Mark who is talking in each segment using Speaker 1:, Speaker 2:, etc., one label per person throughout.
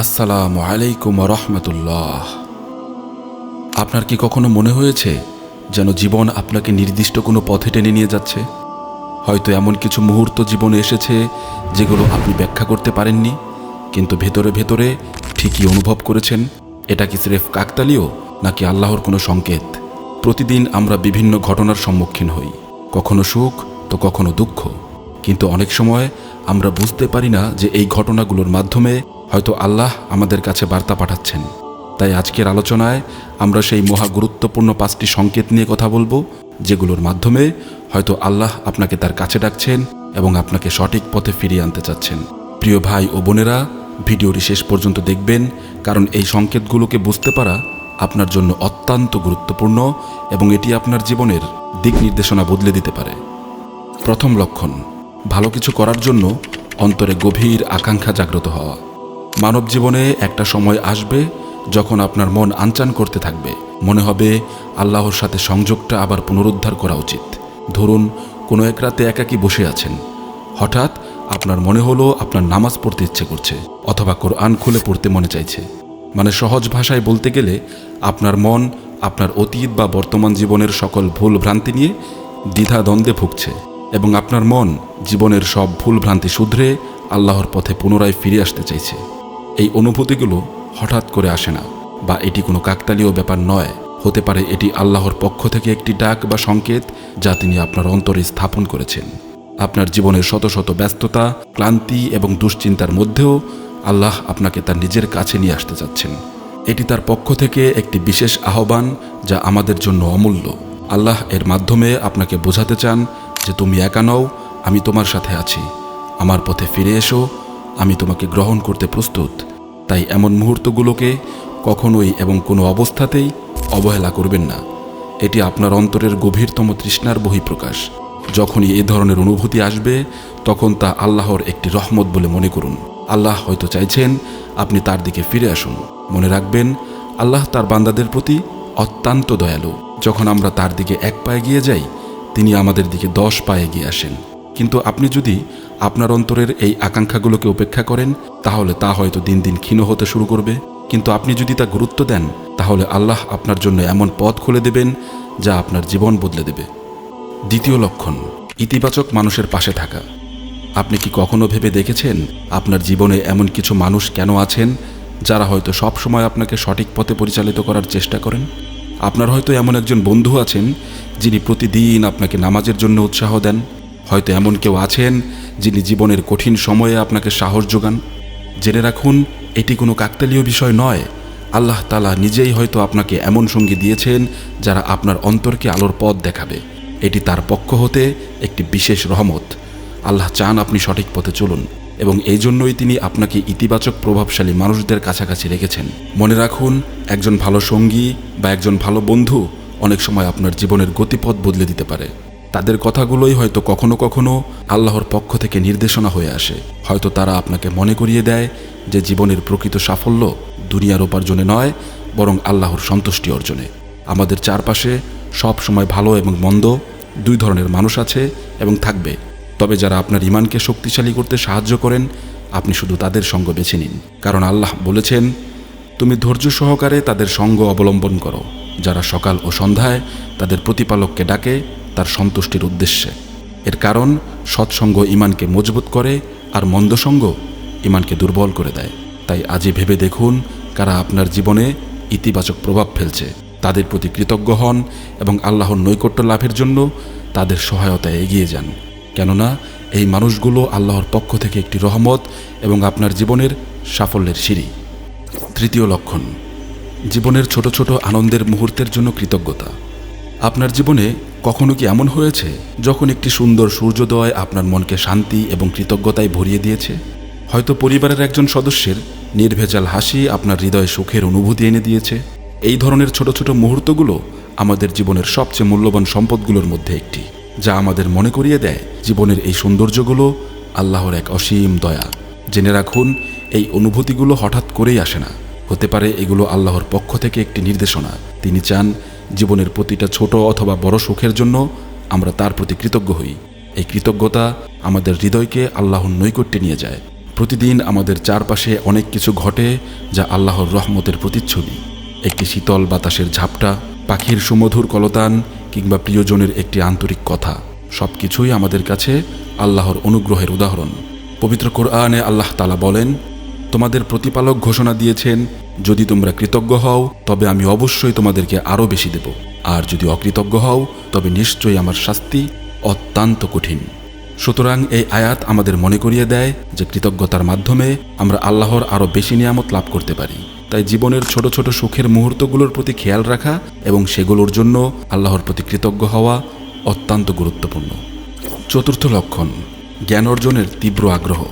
Speaker 1: আসসালামু আলাইকুম রহমতুল্লাহ। আপনার কি কখনো মনে হয়েছে যেন জীবন আপনাকে নির্দিষ্ট কোনো পথে টেনে নিয়ে যাচ্ছে? হয়তো এমন কিছু মুহূর্ত জীবনে এসেছে যেগুলো আপনি ব্যাখ্যা করতে পারেননি, কিন্তু ভেতরে ভেতরে ঠিকই অনুভব করেছেন। এটা কি স্রেফ কাকতালীয় নাকি আল্লাহর কোনো সংকেত? প্রতিদিন আমরা বিভিন্ন ঘটনার সম্মুখীন হই। কখনো সুখ, তো কখনো দুঃখ। কিন্তু অনেক সময় আমরা বুঝতে পারি না যে এই ঘটনাগুলোর মাধ্যমে হয়তো আল্লাহ আমাদের কাছে বার্তা পাঠাচ্ছেন। তাই আজকের আলোচনায় আমরা সেই মহা গুরুত্বপূর্ণ পাঁচটি সংকেত নিয়ে কথা বলব, যেগুলোর মাধ্যমে হয়তো আল্লাহ আপনাকে তার কাছে ডাকছেন এবং আপনাকে সঠিক পথে ফিরিয়ে আনতে চাচ্ছেন। প্রিয় ভাই ও বোনেরা, ভিডিওটি শেষ পর্যন্ত দেখবেন, কারণ এই সংকেতগুলোকে বুঝতে পারা আপনার জন্য অত্যন্ত গুরুত্বপূর্ণ এবং এটি আপনার জীবনের দিক নির্দেশনা বদলে দিতে পারে। প্রথম লক্ষণ, ভালো কিছু করার জন্য অন্তরে গভীর আকাঙ্ক্ষা জাগ্রত হওয়া। মানব জীবনে একটা সময় আসবে যখন আপনার মন আনচান করতে থাকবে। মনে হবে আল্লাহর সাথে সংযোগটা আবার পুনরুদ্ধার করা উচিত। ধরুন, কোনো এক রাতে একাকী বসে আছেন। হঠাৎ আপনার মনে হলো আপনার নামাজ পড়তে ইচ্ছে করছে, অথবা কোরআন খুলে পড়তে মনে চাইছে। মানে সহজ ভাষায় বলতে গেলে, আপনার মন আপনার অতীত বা বর্তমান জীবনের সকল ভুল ভ্রান্তি নিয়ে দ্বিধা দ্বন্দ্বে ভুগছে এবং আপনার মন জীবনের সব ভুল ভ্রান্তি শুধরে আল্লাহর পথে পুনরায় ফিরে আসতে চাইছে। এই অনুভূতিগুলো হঠাৎ করে আসে না, বা এটি কোনো কাকতালীয় ব্যাপার নয়। হতে পারে এটি আল্লাহর পক্ষ থেকে একটি ডাক বা সংকেত যা তিনি আপনার অন্তরে স্থাপন করেছেন। আপনার জীবনের শত শত ব্যস্ততা, ক্লান্তি এবং দুশ্চিন্তার মধ্যেও আল্লাহ আপনাকে তার নিজের কাছে নিয়ে আসতে চাচ্ছেন। এটি তার পক্ষ থেকে একটি বিশেষ আহ্বান যা আমাদের জন্য অমূল্য। আল্লাহ এর মাধ্যমে আপনাকে বোঝাতে চান যে তুমি একা নও, আমি তোমার সাথে আছি। আমার পথে ফিরে এসো আমি তোমাকে গ্রহণ করতে প্রস্তুত। তাই এমন মুহূর্তগুলোকে কখনোই এবং কোনো অবস্থাতেই অবহেলা করবেন না। এটি আপনার অন্তরের গভীরতম তৃষ্ণার বহিঃপ্রকাশ। যখনই এ ধরনের অনুভূতি আসবে, তখন তা আল্লাহর একটি রহমত বলে মনে করুন। আল্লাহ হয়তো চাইছেন আপনি তার দিকে ফিরে আসুন। মনে রাখবেন, আল্লাহ তার বান্দাদের প্রতি অত্যন্ত দয়ালু। যখন আমরা তার দিকে এক পায়ে গিয়ে যাই, তিনি আমাদের দিকে দশ পায়ে এগিয়ে আসেন। কিন্তু আপনি যদি আপনার অন্তরের এই আকাঙ্ক্ষাগুলোকে উপেক্ষা করেন, তাহলে তা হয়তো দিন দিন ক্ষীণ হতে শুরু করবে। কিন্তু আপনি যদি তা গুরুত্ব দেন, তাহলে আল্লাহ আপনার জন্য এমন পথ খুলে দেবেন, যা আপনার জীবন বদলে দেবে। দ্বিতীয় লক্ষণ, ইতিবাচক মানুষের পাশে থাকা। আপনি কি কখনো ভেবে দেখেছেন, আপনার জীবনে এমন কিছু মানুষ কেন আছেন, যারা হয়তো সব সময় আপনাকে সঠিক পথে পরিচালিত করার চেষ্টা করেন? আপনার হয়তো এমন একজন বন্ধু আছেন, যিনি প্রতিদিন আপনাকে নামাজের জন্য উৎসাহ দেন। হয়তো এমন কেউ আছেন যিনি জীবনের কঠিন সময়ে আপনাকে সাহস যোগান। জেনে রাখুন, এটি কোনো কাকতালীয় বিষয় নয়। আল্লাহ তালা নিজেই হয়তো আপনাকে এমন সঙ্গী দিয়েছেন যারা আপনার অন্তরকে আলোর পথ দেখাবে। এটি তার পক্ষ হতে একটি বিশেষ রহমত। আল্লাহ চান আপনি সঠিক পথে চলুন এবং এই জন্যই তিনি আপনাকে ইতিবাচক প্রভাবশালী মানুষদের কাছাকাছি রেখেছেন। মনে রাখুন, একজন ভালো সঙ্গী বা একজন ভালো বন্ধু অনেক সময় আপনার জীবনের গতিপথ বদলে দিতে পারে। তাদের কথাগুলোই হয়তো কখনো কখনো আল্লাহর পক্ষ থেকে নির্দেশনা হয়ে আসে। হয়তো তারা আপনাকে মনে করিয়ে দেয় যে জীবনের প্রকৃত সাফল্য দুনিয়ার উপার্জনে নয়, বরং আল্লাহর সন্তুষ্টি অর্জনে। আমাদের চারপাশে সব সময় ভালো এবং মন্দ দুই ধরনের মানুষ আছে এবং থাকবে। তবে যারা আপনার ইমানকে শক্তিশালী করতে সাহায্য করেন, আপনি শুধু তাদের সঙ্গ বেছে নিন। কারণ আল্লাহ বলেছেন, তুমি ধৈর্য সহকারে তাদের সঙ্গ অবলম্বন করো। যারা সকাল ও সন্ধ্যায় তাদের প্রতিপালককে ডাকে তার সন্তুষ্টির উদ্দেশ্যে। এর কারণ, সৎসঙ্গ ইমানকে মজবুত করে আর মন্দসঙ্গ ইমানকে দুর্বল করে দেয়। তাই আজই ভেবে দেখুন কারা আপনার জীবনে ইতিবাচক প্রভাব ফেলছে। তাদের প্রতি কৃতজ্ঞ হন এবং আল্লাহর নৈকট্য লাভের জন্য তাদের সহায়তায় এগিয়ে যান। কেননা, এই মানুষগুলো আল্লাহর পক্ষ থেকে একটি রহমত এবং আপনার জীবনের সাফল্যের সিঁড়ি। তৃতীয় লক্ষণ, জীবনের ছোট ছোট আনন্দের মুহূর্তের জন্য কৃতজ্ঞতা। আপনার জীবনে কখনো কি এমন হয়েছে যখন একটি সুন্দর সূর্যোদয় আপনার মনকে শান্তি এবং কৃতজ্ঞতায় ভরিয়ে দিয়েছে? হয়তো পরিবারের একজন সদস্যের নির্ভেজাল হাসি আপনার হৃদয়ে সুখের অনুভূতি এনে দিয়েছে। এই ধরনের ছোট ছোট মুহূর্তগুলো আমাদের জীবনের সবচেয়ে মূল্যবান সম্পদগুলোর মধ্যে একটি, যা আমাদের মনে করিয়ে দেয় জীবনের এই সৌন্দর্যগুলো আল্লাহর এক অসীম দয়া। জেনে রাখুন, এই অনুভূতিগুলো হঠাৎ করেই আসে না। হতে পারে এগুলো আল্লাহর পক্ষ থেকে একটি নির্দেশনা। তিনি চান জীবনের প্রতিটা ছোট অথবা বড় সুখের জন্য আমরা তার প্রতি কৃতজ্ঞ হই। এই কৃতজ্ঞতা আমাদের হৃদয়কে আল্লাহর নৈকট্যে নিয়ে যায়। প্রতিদিন আমাদের চারপাশে অনেক কিছু ঘটে যা আল্লাহর রহমতের প্রতিচ্ছবি। একটি শীতল বাতাসের ঝাপটা, পাখির সুমধুর কলতান কিংবা প্রিয়জনের একটি আন্তরিক কথা সব কিছুই আমাদের কাছে আল্লাহর অনুগ্রহের উদাহরণ। পবিত্র কোরআনে আল্লাহ তালা বলেন তোমাদের প্রতিপালক ঘোষণা দিয়েছেন, যদি তোমরা কৃতজ্ঞ হও, তবে আমি অবশ্যই তোমাদেরকে আরও বেশি দেব। আর যদি অকৃতজ্ঞ হও, তবে নিশ্চয়ই আমার শাস্তি অত্যন্ত কঠিন। সুতরাং এই আয়াত আমাদের মনে করিয়ে দেয় যে কৃতজ্ঞতার মাধ্যমে আমরা আল্লাহর আরও বেশি নিয়ামত লাভ করতে পারি। তাই জীবনের ছোট ছোট সুখের মুহূর্তগুলোর প্রতি খেয়াল রাখা এবং সেগুলোর জন্য আল্লাহর প্রতি কৃতজ্ঞ হওয়া অত্যন্ত গুরুত্বপূর্ণ। চতুর্থ লক্ষণ, জ্ঞান অর্জনের তীব্র আগ্রহ।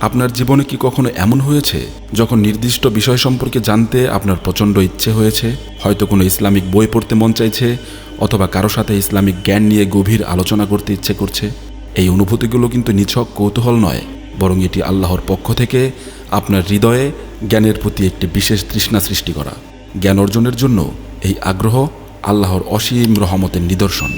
Speaker 1: আপনার জীবনে কি কখনো এমন হয়েছে, যখন নির্দিষ্ট বিষয় সম্পর্কে জানতে আপনার প্রচণ্ড ইচ্ছে হয়েছে? হয়তো কোনো ইসলামিক বই পড়তে মন চাইছে, অথবা কারও সাথে ইসলামিক জ্ঞান নিয়ে গভীর আলোচনা করতে ইচ্ছে করছে। এই অনুভূতিগুলো কিন্তু নিছক কৌতূহল নয়, বরং এটি আল্লাহর পক্ষ থেকে আপনার হৃদয়ে জ্ঞানের প্রতি একটি বিশেষ তৃষ্ণা সৃষ্টি করা। জ্ঞান অর্জনের জন্য এই আগ্রহ আল্লাহর অসীম রহমতের নিদর্শন।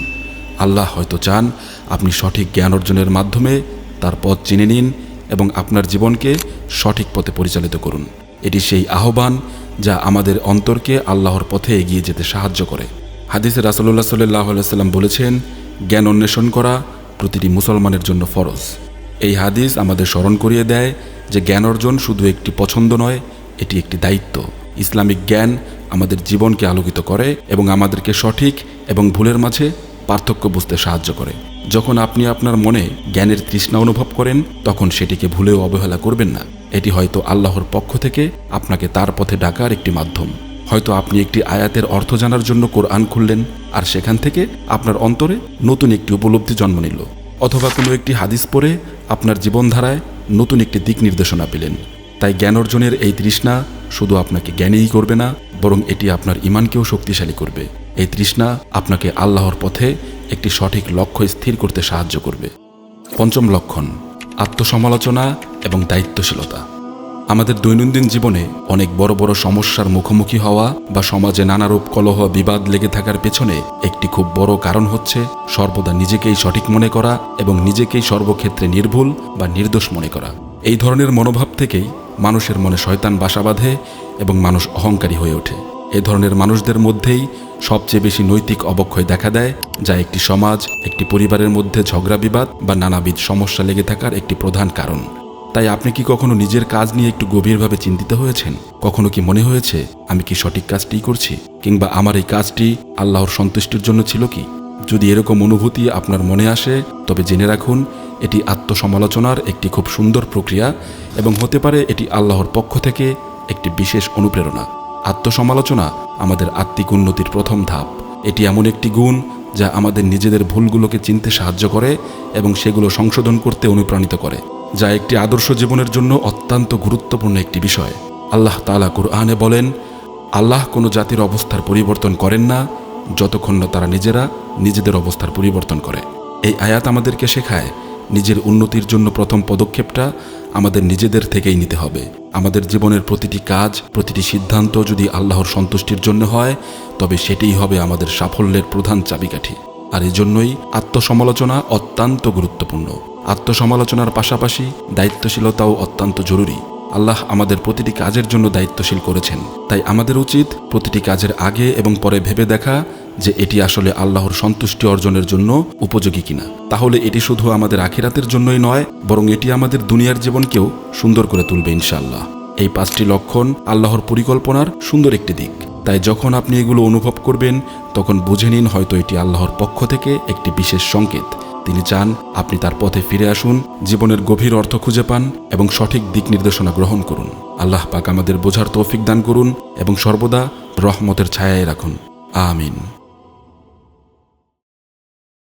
Speaker 1: আল্লাহ হয়তো চান আপনি সঠিক জ্ঞান অর্জনের মাধ্যমে তার পথ চিনে নিন এবং আপনার জীবনকে সঠিক পথে পরিচালিত করুন। এটি সেই আহ্বান যা আমাদের অন্তরকে আল্লাহর পথে এগিয়ে যেতে সাহায্য করে। হাদিসে রাসুল্লাহ সাল্লাহ সাল্লাম বলেছেন, জ্ঞান অন্বেষণ করা প্রতিটি মুসলমানের জন্য ফরজ। এই হাদিস আমাদের স্মরণ করিয়ে দেয় যে জ্ঞান অর্জন শুধু একটি পছন্দ নয়, এটি একটি দায়িত্ব। ইসলামিক জ্ঞান আমাদের জীবনকে আলোকিত করে এবং আমাদেরকে সঠিক এবং ভুলের মাঝে পার্থক্য বুঝতে সাহায্য করে। যখন আপনি আপনার মনে জ্ঞানের তৃষ্ণা অনুভব করেন, তখন সেটিকে ভুলেও অবহেলা করবেন না। এটি হয়তো আল্লাহর পক্ষ থেকে আপনাকে তার পথে ডাকার একটি মাধ্যম। হয়তো আপনি একটি আয়াতের অর্থ জানার জন্য কোরআন খুললেন, আর সেখান থেকে আপনার অন্তরে নতুন একটি উপলব্ধি জন্ম নিল। অথবা কোনো একটি হাদিস পড়ে আপনার জীবনধারায় নতুন একটি দিক নির্দেশনা পেলেন। তাই জ্ঞান অর্জনের এই তৃষ্ণা শুধু আপনাকে জ্ঞানেই করবে না, বরং এটি আপনার ইমানকেও শক্তিশালী করবে। এই তৃষ্ণা আপনাকে আল্লাহর পথে একটি সঠিক লক্ষ্য স্থির করতে সাহায্য করবে। পঞ্চম লক্ষণ, আত্মসমালোচনা এবং দায়িত্বশীলতা। আমাদের দৈনন্দিন জীবনে অনেক বড় বড় সমস্যার মুখোমুখি হওয়া বা সমাজে নানারূপ কলহ, বিবাদ লেগে থাকার পেছনে একটি খুব বড় কারণ হচ্ছে সর্বদা নিজেকেই সঠিক মনে করা এবং নিজেকেই সর্বক্ষেত্রে নির্ভুল বা নির্দোষ মনে করা। এই ধরনের মনোভাব থেকেই মানুষের মনে শয়তান বাসা বাঁধে এবং মানুষ অহংকারী হয়ে ওঠে। এ ধরনের মানুষদের মধ্যেই সবচেয়ে বেশি নৈতিক অবক্ষয় দেখা দেয়, যা একটি সমাজ, একটি পরিবারের মধ্যে ঝগড়া বিবাদ বা নানাবিধ সমস্যা লেগে থাকার একটি প্রধান কারণ। তাই আপনি কি কখনো নিজের কাজ নিয়ে একটু গভীরভাবে চিন্তিত হয়েছেন? কখনো কি মনে হয়েছে, আমি কি সঠিক কাজটিই করছি? কিংবা আমার এই কাজটি আল্লাহর সন্তুষ্টির জন্য ছিল কি? যদি এরকম অনুভূতি আপনার মনে আসে, তবে জেনে রাখুন, এটি আত্মসমালোচনার একটি খুব সুন্দর প্রক্রিয়া এবং হতে পারে এটি আল্লাহর পক্ষ থেকে একটি বিশেষ অনুপ্রেরণা। আত্মসমালোচনা আমাদের আত্মিক উন্নতির প্রথম ধাপ। এটি এমন একটি গুণ যা আমাদের নিজেদের ভুলগুলোকে চিনতে সাহায্য করে এবং সেগুলো সংশোধন করতে অনুপ্রাণিত করে, যা একটি আদর্শ জীবনের জন্য অত্যন্ত গুরুত্বপূর্ণ একটি বিষয়। আল্লাহ তালা কুরআনে বলেন, আল্লাহ কোনো জাতির অবস্থার পরিবর্তন করেন না, যতক্ষণ না তারা নিজেরা নিজেদের অবস্থার পরিবর্তন করে। এই আয়াত আমাদেরকে শেখায় নিজের উন্নতির জন্য প্রথম পদক্ষেপটা আমাদের নিজেদের থেকেই নিতে হবে। আমাদের জীবনের প্রতিটি কাজ, প্রতিটি সিদ্ধান্ত যদি আল্লাহর সন্তুষ্টির জন্য হয়, তবে সেটিই হবে আমাদের সাফল্যের প্রধান চাবিকাঠি। আর এজন্যই আত্মসমালোচনা অত্যন্ত গুরুত্বপূর্ণ। আত্মসমালোচনার পাশাপাশি দায়িত্বশীলতাও অত্যন্ত জরুরি। আল্লাহ আমাদের প্রতিটি কাজের জন্য দায়িত্বশীল করেছেন। তাই আমাদের উচিত প্রতিটি কাজের আগে এবং পরে ভেবে দেখা যে এটি আসলে আল্লাহর সন্তুষ্টি অর্জনের জন্য উপযোগী কিনা। তাহলে এটি শুধু আমাদের আখিরাতের জন্যই নয়, বরং এটি আমাদের দুনিয়ার জীবনকেও সুন্দর করে তুলবে ইনশাল্লাহ এই পাঁচটি লক্ষণ আল্লাহর পরিকল্পনার সুন্দর একটি দিক। তাই যখন আপনি এগুলো অনুভব করবেন, তখন বুঝে নিন হয়তো এটি আল্লাহর পক্ষ থেকে একটি বিশেষ সংকেত। তিনি চান আপনি তার পথে ফিরে আসুন, জীবনের গভীর অর্থ খুঁজে পান এবং সঠিক দিক নির্দেশনা গ্রহণ করুন। আল্লাহ পাক আমাদের বোঝার তৌফিক দান করুন এবং সর্বদা রহমতের ছায়ায় রাখুন। আমিন।